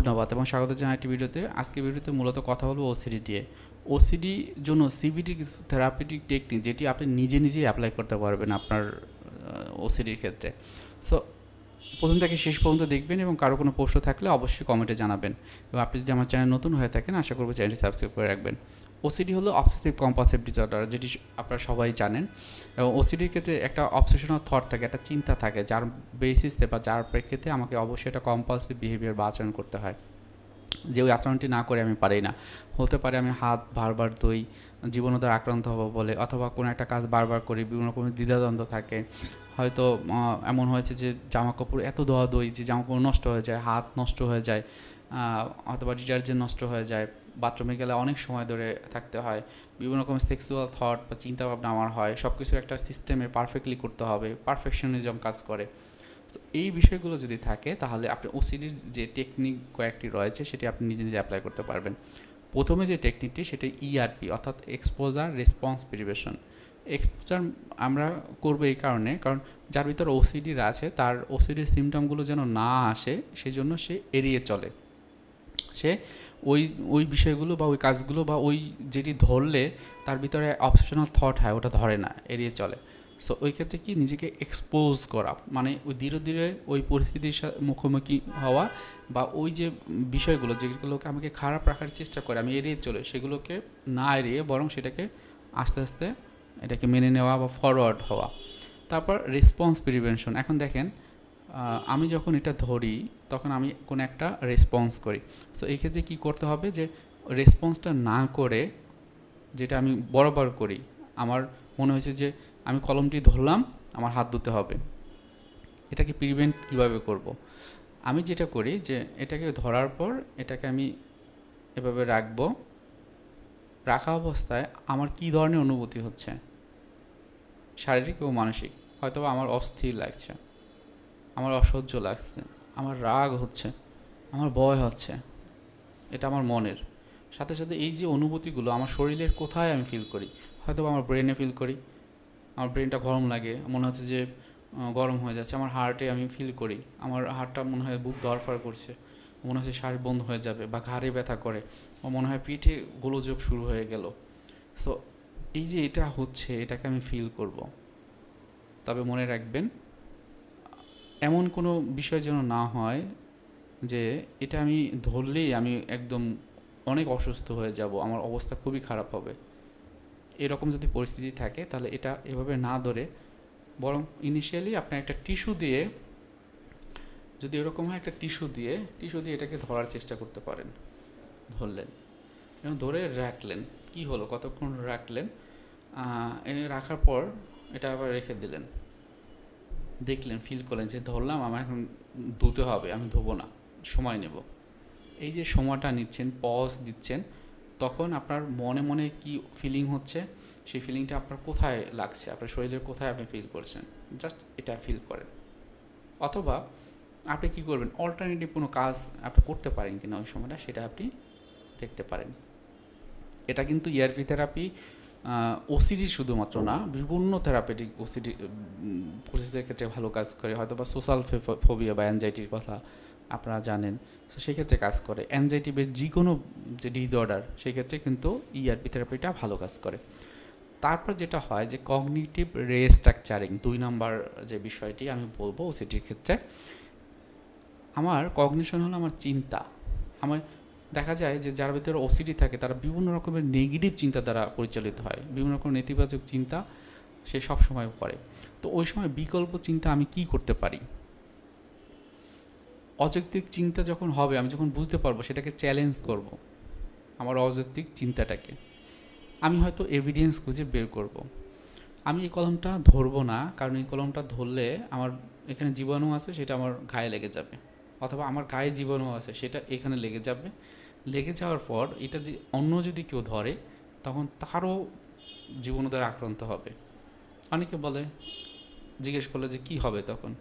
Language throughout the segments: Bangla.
ধন্যবাদ এবং স্বাগত জানাই একটি ভিডিওতে। আজকে ভিডিওতে মূলত কথা বলব ওসিডি দিয়ে ওসিডি জন্য সিবিটি কিছু থেরাপিটিক টেকনিক যেটি আপনি নিজে নিজেই অ্যাপ্লাই করতে পারবেন আপনার ওসিডির ক্ষেত্রে। সো প্রথম থেকে শেষ পর্যন্ত দেখবেন এবং কারও কোনো প্রশ্ন থাকলে অবশ্যই কমেন্টে জানাবেন। এবং আপনি যদি আমার চ্যানেল নতুন হয়ে থাকেন, আশা করব চ্যানেলটি সাবস্ক্রাইব করে রাখবেন। ওসিডি হলো অবসেসিভ কম্পালসিভ ডিসঅর্ডার যেটি আপনারা সবাই জানেন। এবং ওসিডির ক্ষেত্রে একটা অবসেশনাল থট থাকে, একটা চিন্তা থাকে, যার বেসিসে বা যার প্রেক্ষিতে আমাকে অবশ্যই একটা কম্পালসিভ বিহেভিয়ার বা আচরণ করতে হয়। যে ওই আচরণটি না করে আমি পারি না। হতে পারে আমি হাত বারবার দই জীবনোদ্ধার আক্রান্ত হব বলে, অথবা কোনো একটা কাজ বারবার করি, বিভিন্ন রকমের দ্বিধাদ্বন্দ্ব থাকে। হয়তো এমন হয়েছে যে জামা কাপড় এত দোয়া দই যে জামা কাপড় নষ্ট হয়ে যায়, হাত নষ্ট হয়ে যায় অথবা ডিটারজেন্ট নষ্ট হয়ে যায়। বাথরুমে গেলে অনেক সময় ধরে থাকতে হয়। বিভিন্ন রকম সেক্সুয়াল থট বা চিন্তাভাবনা আমার হয়। সব কিছু একটা সিস্টেমে পারফেক্টলি করতে হবে। পারফেকশনিজম কাজ করে। তো এই বিষয়গুলো যদি থাকে, তাহলে আপনি ওসিডির যে টেকনিক কয়েকটি রয়েছে, সেটি আপনি নিজে নিজে অ্যাপ্লাই করতে পারবেন। প্রথমে যে টেকনিকটি সেটা ইআরপি অর্থাৎ এক্সপোজার রেসপন্স প্রিভেশন এক্সপোজার আমরা করব এই কারণে, কারণ যার ভিতরে ওসিডির আছে, তার ওসিডির সিমটমগুলো যেন না আসে, সেজন্য সে এড়িয়ে চলে। সে ওই ওই বিষয়গুলো বা ওই কাজগুলো বা ওই যেটি ধরলে তার ভিতরে অপশনাল থট হয়, ওটা ধরে না, এড়িয়ে চলে। সো ওই ক্ষেত্রে কি নিজেকে এক্সপোজ করা মানে ওই ধীরে ধীরে ওই পরিস্থিতির মুখোমুখি হওয়া বা ওই যে বিষয়গুলো যেগুলোকে আমাকে খারাপ রাখার চেষ্টা করে, আমি এড়িয়ে চলে, সেগুলোকে না এড়িয়ে বরং সেটাকে আস্তে আস্তে এটাকে মেনে নেওয়া বা ফরওয়ার্ড হওয়া। তারপর রেসপন্স প্রিভেনশন এখন দেখেন আমি যখন এটা ধরি, তখন আমি কোনো একটা রেসপন্স করি। সো এই ক্ষেত্রে কী করতে হবে যে রেসপন্সটা না করে যেটা আমি বরাবর করি, আমার মনে হয়েছে যে, আমি কলমটি ধরলাম, আমার হাত ধুতে হবে। এটাকে প্রিভেন্ট কীভাবে করব। আমি যেটা করি যে, এটাকে ধরার পর এটাকে আমি এভাবে রাখব। রাখা অবস্থায় আমার কী ধরনের অনুভূতি হচ্ছে? শারীরিক ও মানসিক হয়তো আমার অস্থির লাগছে। আমার অসহ্য লাগছে, আমার রাগ হচ্ছে, আমার ভয় হচ্ছে, এটা আমার মনের। সাথে সাথে এই যে অনুভূতিগুলো আমার শরীরের কোথায় আমি ফিল করি? হয়তো আমার ব্রেনে ফিল করি, আমার ব্রেনটা গরম লাগে, মনে হচ্ছে যে গরম হয়ে যাচ্ছে, আমার হার্টে আমি ফিল করি, আমার হার্টটা মনে হয় বুক দরফার করছে, মনে হচ্ছে শ্বাস বন্ধ হয়ে যাবে বা ঘাড়ে ব্যথা করে মনে হয় পিঠে গোলযোগ শুরু হয়ে গেল। সো এই যে এটা হচ্ছে, এটাকে আমি ফিল করব। তবে মনে রাখবেন এমন কোনো বিষয় যেন না হয় যে এটা আমি ধরলেই আমি একদম অনেক অসুস্থ হয়ে যাব, আমার অবস্থা খুবই খারাপ হবে। এরকম যদি পরিস্থিতি থাকে তাহলে এটা এভাবে না ধরে, বরং ইনিশিয়ালি আপনি একটা টিস্যু দিয়ে, যদি এরকম হয় একটা টিস্যু দিয়ে টিস্যু দিয়ে এটাকে ধরার চেষ্টা করতে পারেন, ধরলেন। এবং ধরে রাখলেন, কি হলো? কতক্ষণ রাখলেন? রাখার পর এটা আবার রেখে দিলেন। দেখলেন ফিল করলেন যে ধরলাম আমার এখন ধুতে হবে, আমি ধোবো না, সময় নেব। এই যে সময়টা নিচ্ছেন পজ দিচ্ছেন, তখন আপনার মনে মনে কি ফিলিং হচ্ছে? সেই ফিলিংটা আপনার কোথায় লাগছে? আপনার শরীরের কোথায় আপনি ফিল করছেন? জাস্ট এটা ফিল করেন। অথবা আপনি কি করবেন? অল্টারনেটিভ কোনো কাজ আপনি করতে পারেন কিনা ওই সময়টা, সেটা আপনি দেখতে পারেন। এটা কিন্তু ইয়ারভি থেরাপি ওসিডি শুধুমাত্র না, বিভিন্ন থেরাপিটিক ওসিডি প্রসেসের ক্ষেত্রে ভালো কাজ করে, হয়তো বা সোশ্যাল ফোবিয়া বা অ্যাংজাইটির কথা আপনারা জানেন। তো সেক্ষেত্রে কাজ করে। অ্যাংজাইটি বেস যে কোনো যে ডিসঅর্ডার সেক্ষেত্রে কিন্তু E ইআরপি থেরাপিটা ভালো কাজ করে। তারপর যেটা হয় যে কগনিটিভ রেস্ট্রাকচারিং দুই নাম্বার যে বিষয়টি আমি বলব ওসিডির ক্ষেত্রে, আমার কগনিশন হলো আমার চিন্তা। আমার দেখা যায় যে যার ভিতরে ওসিডি থাকে, তারা বিভিন্ন রকমের নেগেটিভ চিন্তা দ্বারা পরিচালিত হয়। বিভিন্ন রকম নেতিবাচক চিন্তা সে সব সময় করে। তো ওই সময় বিকল্প চিন্তা আমি কি করতে পারি? অযৌক্তিক চিন্তা যখন হবে, আমি যখন বুঝতে পারব, সেটাকে চ্যালেঞ্জ করব, আমার অযৌক্তিক চিন্তাটাকে। আমি হয়তো এভিডেন্স খুঁজে বের করব। আমি এই কলমটা ধরবো না, কারণ এই কলমটা ধরলে আমার এখানে জীবাণু আছে, সেটা আমার গায়ে লেগে যাবে। অথবা আমার গায়ে জীবাণু আছে, সেটা এখানে লেগে যাবে। লেগে যাওয়ার পর এটা যে অন্য যদি কেউ ধরে, তখন তারও জীবাণু দ্বারা আক্রান্ত হবে। অনেকে বলে, জিজ্ঞেস করলে যে কি হবে তখন?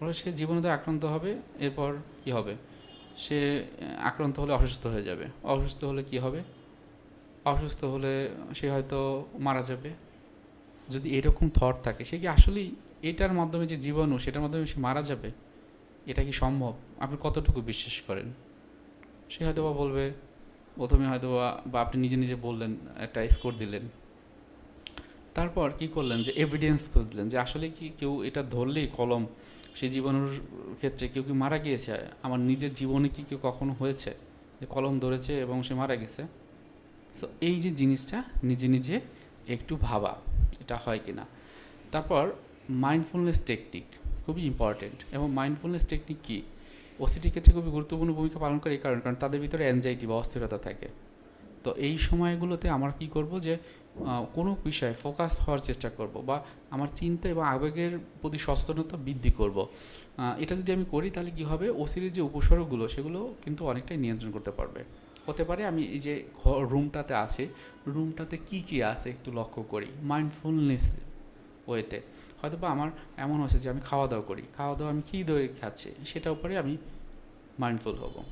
বলে সে জীবাণু দ্বারা আক্রান্ত হবে, এরপর কি হবে? সে আক্রান্ত হলে অসুস্থ হয়ে যাবে। অসুস্থ হলে কি হবে? অসুস্থ হলে সে হয়তো মারা যাবে। যদি এরকম থট থাকে, সে কি আসলেই এটার মাধ্যমে যে জীবাণু, সেটার মাধ্যমে সে মারা যাবে? এটা কি সম্ভব? আপনি কতটুকু বিশ্বাস করেন? সে হয়তো বা বলবে, প্রথমে হয়তো বা বা আপনি নিজে নিজে বললেন, একটা স্কোর দিলেন। তারপর কি করলেন? যে এভিডেন্স খুঁজলেন যে আসলে কি কেউ এটা ধরলেই কলম সে জীবনের ক্ষেত্রে কেউ কি মারা গিয়েছে? আমার নিজের জীবনে কি কেউ কখনো হয়েছে যে কলম ধরেছে এবং সে মারা গেছে? সো এই যে জিনিসটা নিজে নিজে একটু ভাবা, এটা হয় কি না তারপর মাইন্ডফুলনেস টেকনিক খুবই ইম্পর্টেন্ট এবং মাইন্ডফুলনেস টেকনিক কী? ওসিটির ক্ষেত্রে খুবই গুরুত্বপূর্ণ ভূমিকা পালন করে এই কারণে, কারণ তাদের ভিতরে অ্যাংজাইটি বা অস্থিরতা থাকে। তো এই সময়গুলোতে আমরা কি করব যে কোনো বিষয়ে ফোকাস হওয়ার চেষ্টা করব বা আমার চিন্তা এবং আবেগের প্রতি সচেতনতা বৃদ্ধি করব। এটা যদি আমি করি তাহলে কি হবে? ওসির যে উপসর্গগুলো, সেগুলো কিন্তু অনেকটাই নিয়ন্ত্রণ করতে পারবে। হতে পারে আমি এই যে রুমটাতে আছে রুমটাতে কি কি আছে একটু লক্ষ্য করি? মাইন্ডফুলনেস ওয়েতে। হয়তো বা আমার এমন হচ্ছে যে আমি খাওয়া দাওয়া করি। খাওয়া দাওয়া আমি কী ধরে খাচ্ছি, সেটার উপরে আমি মাইন্ডফুল হব।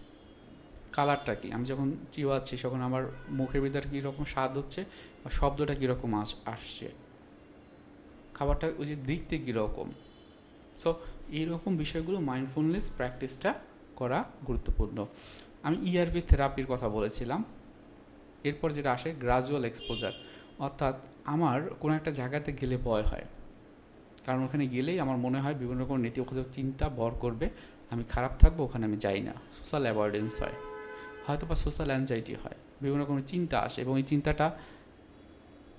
কালারটা কি? আমি যখন চিওয়াচ্ছি, তখন আমার মুখের ভিতরে কীরকম স্বাদ হচ্ছে বা শব্দটা কীরকম আস, আসছে? খাবারটা ওই যে দেখতে কীরকম? সো এইরকম বিষয়গুলো মাইন্ডফুলনেস প্র্যাকটিসটা করা গুরুত্বপূর্ণ। আমি ইআরপি থেরাপির কথা বলেছিলাম। এরপর যেটা আসে গ্রাজুয়াল এক্সপোজার অর্থাৎ আমার কোনো একটা জায়গাতে গেলে ভয় হয়। কারণ ওখানে গেলেই আমার মনে হয় বিভিন্ন রকম নেতিবাচক চিন্তা বর করবে, আমি খারাপ থাকব, ওখানে আমি যাই না। সোশ্যাল অ্যাভয়েডেন্স হয়। হয়তো বা সোশ্যাল অ্যাংজাইটি হয়। বিভিন্ন রকমের চিন্তা আসে এবং এই চিন্তাটা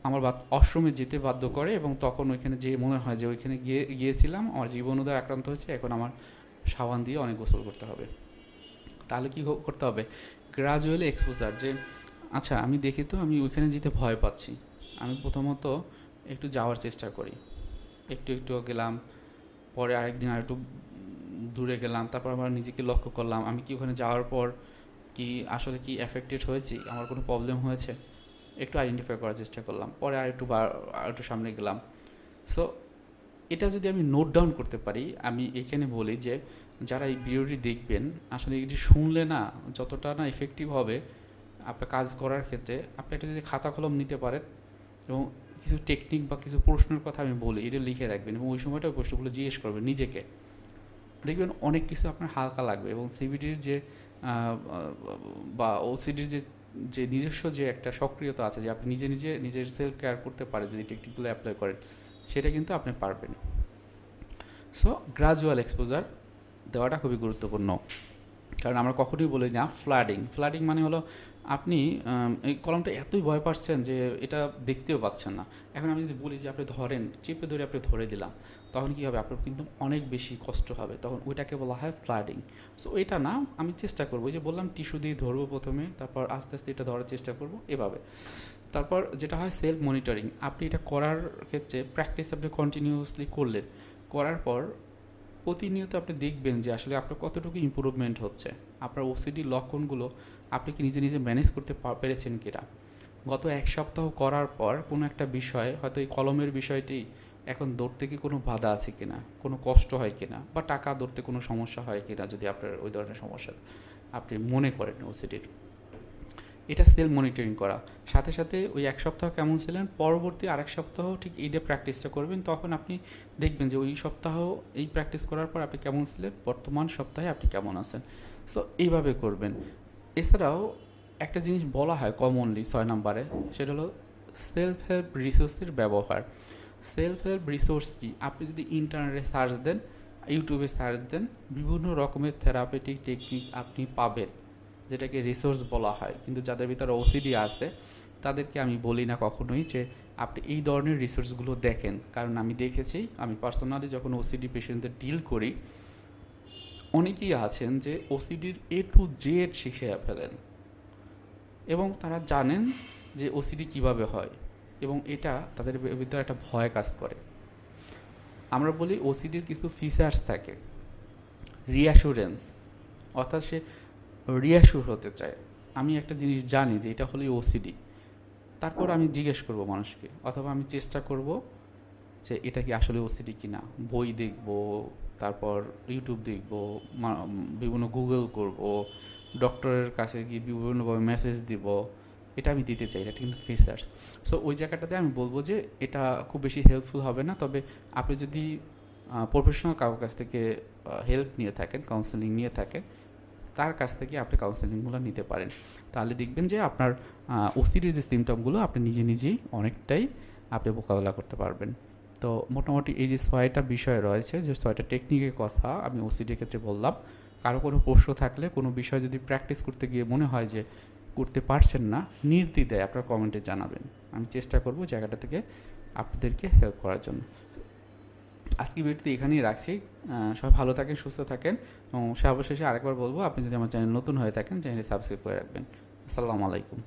আমার বা অশ্রমে যেতে বাধ্য করে এবং তখন ওইখানে যে মনে হয় যে ওইখানে গিয়ে, গিয়েছিলাম, আমার জীবন উদয় আক্রান্ত হয়েছে, এখন আমার সাবান দিয়ে অনেক গোসল করতে হবে। তাহলে কি করতে হবে? গ্রাজুয়ালি এক্সপোজার যে আচ্ছা আমি দেখি তো আমি ওইখানে যেতে ভয় পাচ্ছি। আমি প্রথমত একটু যাওয়ার চেষ্টা করি। একটু একটু গেলাম, পরে আরেকদিন আর একটু দূরে গেলাম, তারপর আবার নিজেকে লক্ষ্য করলাম, আমি কি ওখানে যাওয়ার পর কি আসলে কি এফেক্টেড হয়েছি, আমার কোনো প্রবলেম হয়েছে? একটু আইডেন্টিফাই করার চেষ্টা করলাম, পরে আর একটু আর একটু সামনে গেলাম। সো এটা যদি আমি নোট ডাউন করতে পারি, আমি এখানে বলি যে, যারা এই ভিডিওটি দেখবেন, আসলে এটি শুনলে না যতটা না এফেক্টিভ হবে, আপনার কাজ করার ক্ষেত্রে, আপনি একটা যদি খাতা কলম নিতে পারেন এবং কিছু টেকনিক বা কিছু প্রশ্নের কথা আমি বলি, এটা লিখে রাখবেন এবং ওই সময়টা প্রশ্নগুলো জিজ্ঞেস করবেন নিজেকে। দেখবেন অনেক কিছু আপনার হালকা লাগবে এবং সিবিটির যে বা ওসিডির যে যে নিজস্ব যে একটা সক্রিয়তা আছে, যে আপনি নিজে নিজে নিজের সেলফ কেয়ার করতে পারেন, যদি টেকনিকগুলো অ্যাপ্লাই করেন, সেটা কিন্তু আপনি পারবেন। সো গ্রাজুয়াল এক্সপোজার দেওয়াটা খুবই গুরুত্বপূর্ণ। কারণ আমরা কখনোই বলি না ফ্লাডিং ফ্লাডিং মানে হলো আপনি এই কলমটা এতই ভয় পাচ্ছেন যে এটা দেখতেও পাচ্ছেন না। এখন আমি যদি বলি যে আপনি ধরেন, চেপে ধরে আপনি ধরে দিলাম, তখন কী হবে? আপনার কিন্তু অনেক বেশি কষ্ট হবে। তখন ওইটাকে বলা হয় ফ্লাডিং সো এটা না, আমি চেষ্টা করব। যে বললাম টিস্যু দিয়ে ধরবো প্রথমে, তারপর আস্তে আস্তে এটা ধরার চেষ্টা করব এভাবে। তারপর যেটা হয় সেলফ মনিটরিং আপনি এটা করার ক্ষেত্রে প্র্যাকটিস আপনি কন্টিনিউয়াসলি করলেন। করার পর প্রতিনিয়ত আপনি দেখবেন যে আসলে আপনার কতটুকু ইম্প্রুভমেন্ট হচ্ছে। আপনার ওসিডি লক্ষণগুলো আপনি কি নিজে নিজে ম্যানেজ করতে পেরেছেন কিনা? গত এক সপ্তাহ করার পর কোনো একটা বিষয়, হয়তো এই কলমের বিষয়টি এখন দৌড়তে কি কোনো বাধা আছে কিনা? কোনো কষ্ট হয় কিনা? বা টাকা দৌড়তে কোনো সমস্যা হয় কিনা যদি আপনার ওই ধরনের সমস্যা আপনি মনে করেন ওসিডির এটা সেলফ মনিটরিং করা। সাথে সাথে ওই এক সপ্তাহ কেমন ছিলেন, পরবর্তী আরেক সপ্তাহ ঠিক এইটা প্র্যাকটিসটা করবেন, তখন আপনি দেখবেন যে ওই সপ্তাহ এই প্র্যাকটিস করার পর আপনি কেমন ছিলেন, বর্তমান সপ্তাহে আপনি কেমন আছেন। সো এইভাবে করবেন। এছাড়াও একটা জিনিস বলা হয় কমনলি ছয় নম্বরে, সেটা হলো সেলফ হেল্প রিসোর্সের ব্যবহার। সেলফ হেল্প রিসোর্স কি? আপনি যদি ইন্টারনেটে সার্চ দেন ইউটিউবে সার্চ দেন, বিভিন্ন রকমের থেরাপিটিক টেকনিক আপনি পাবেন। যেটাকে রিসোর্স বলা হয়, কিন্তু যাদের ভিতরে ওসিডি আছে, তাদেরকে আমি বলি না কখনোই যে আপনি এই ধরনের রিসোর্সগুলো দেখেন। কারণ আমি দেখেছি, আমি পার্সোনালি যখন ওসিডি পেশেন্টদের ডিল করি, অনেকেই আছেন যে ওসিডির এ টু জেড শিখে ফেলেন। এবং তারা জানেন যে ওসিডি কীভাবে হয়, এবং এটা তাদের ভিতরে একটা ভয় কাজ করে। আমরা বলি ওসিডির কিছু ফিচার্স থাকে। রিঅ্যাসুরেন্স অর্থাৎ সে রিঅ্যাসুর হতে চায়। আমি একটা জিনিস জানি যে এটা হলো ওসিডি তারপর আমি জিজ্ঞেস করব মানুষকে, অথবা আমি চেষ্টা করব যে এটা কি আসলে ওসিডি কি না বই দেখব, তারপর ইউটিউব দেখব বিভিন্ন গুগল করব ডক্টরের কাছে গিয়ে বিভিন্নভাবে মেসেজ দিব। এটা আমি দিতে চাই, এটা কিন্তু ফিচার্স সো ওই জায়গাটাতে আমি বলব যে এটা খুব বেশি হেল্পফুল হবে না। তবে আপনি যদি প্রফেশনাল কারোর কাছ থেকে হেল্প নিয়ে থাকেন কাউন্সেলিং নিয়ে থাকেন তার কাছ থেকে আপনি কাউন্সেলিংগুলো নিতে পারেন। তাহলে দেখবেন যে আপনার ওসিডির যে সিমটমগুলো আপনি নিজে নিজেই অনেকটাই আপনি মোকাবেলা করতে পারবেন। তো মোটামুটি এই যে ছয়টা বিষয় রয়েছে, যে ছয়টা টেকনিকের কথা আমি ওসিডির ক্ষেত্রে বললাম, কারও কোনো প্রশ্ন থাকলে কোনো বিষয় যদি প্র্যাকটিস করতে গিয়ে মনে হয় যে করতে পারছেন না, নির্দ্বিধায় আপনার কমেন্টে জানাবেন। আমি চেষ্টা করব জায়গাটা থেকে আপনাদেরকে হেল্প করার জন্য। আজকে ভিডিওটি এখানেই রাখছি। সবাই ভালো থাকেন, সুস্থ থাকেন এবং সর্বশেষে আরেকবার বলব, আপনি যদি আমার চ্যানেল নতুন হয়ে থাকেন, চ্যানেলটি সাবস্ক্রাইব করে রাখবেন। আসসালামু আলাইকুম।